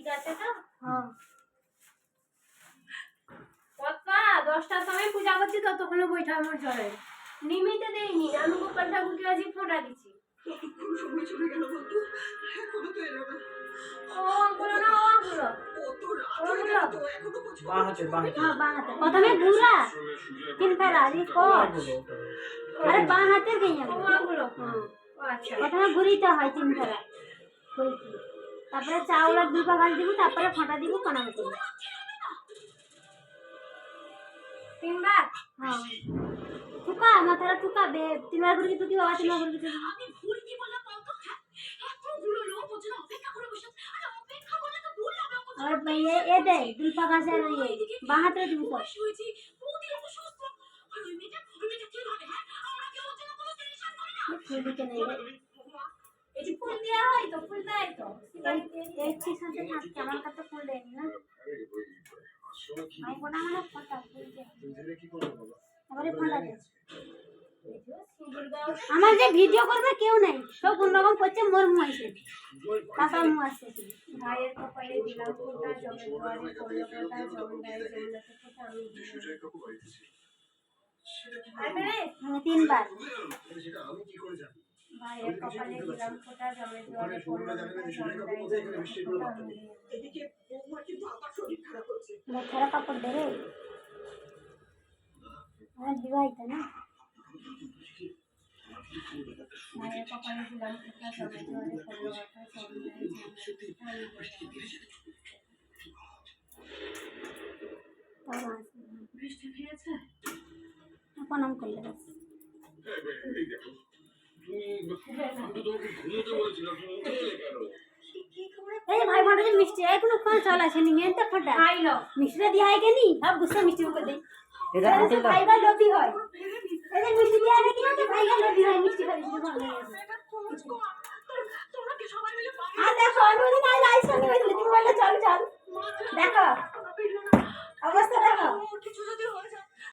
ঠিক আছে তো? হ্যাঁ। কতটা দশটার সময় পূজা করছি ততক্ষণে বৈঠা আমার চলে। নিমিতে দেয়নি আমি গোপাল ঠাকুরকে আজ ফোঁটা দিচ্ছি সময় চলে গেল বলতো এখনও তো এলো না প্রথমে ঘুরা তিন ফেরা দি কট আরে বাঁ হাতের আচ্ছা। প্রথমে ঘুরিতে হয় তিন ফেরা ঘুরিতে তারপরে চাউলের দুই পাকাল দিব তারপরে ফাটা দিব প্রণাম করব তিনবার? হ্যাঁ। টুকা মাথাটা টুকা বে তিনবার ঘুরি টুকি বাবা তিনবার ঘুরি টুকি আমি ভুল কি বললাম বলতো হ্যাঁ? এতগুলো লোক ওর জন্য অপেক্ষা করে বসে আছে। অপেক্ষা করলে তো ভুল হবে ওর জন্য। এ এ দে দুই পাকাল সে বাঁ হাতে দিব সব বৌদি অসুস্থ। আর ওই মেয়েটা ওই মেয়েটা কি হবে হ্যাঁ? আমরা কি ওর জন্য কোনো টেনশন করি না। ফুলদিকে নেই রে। এই যে ফুল দেওয়া হয় তো ফুল দেয় তো এই থাকছে আমার কাছে ফুল দেয়নি না আমি বোনা মানে ফটা ফুল দেয় আমার যে ভিডিও করবে কেউ নাই সব অন্যরকম করছে মোর মুখ আছে কাকার মুখ আছে। ভাইয়ের কপালে দিলাম ফুলটা জমে দুয়ারে পড়ল কথা জমে গায়ে আমি দিলাম। পারবে রে? ভাইয়ের কপালে দিলাম ফোঁটা আবার শরীর খারাপ কাপড় দে আমার বিবাহিত না। ভাইয়ের কপালে দিলাম ফোঁটা বৃষ্টি পেয়েছে প্রণাম করলে এই ভাই বোনের মিষ্টি। এই কোনো কোন চাল আছে নি? মেন তো ফটা। খাই লো। মিষ্টি দি হয় কেনি সব গুসা মিষ্টি করে দে। এটা আনতে দাও ভাই ভাই লোভি হয়। এই যে মিষ্টি দিয়া রে কিনা তো ভাই ভাই লোভি হয়। মিষ্টি খাই দিতে ভালো তোমরা কি সবাই মিলে আর দেখো আমি না যাইছো তুমি বললে চল চল। দেখো।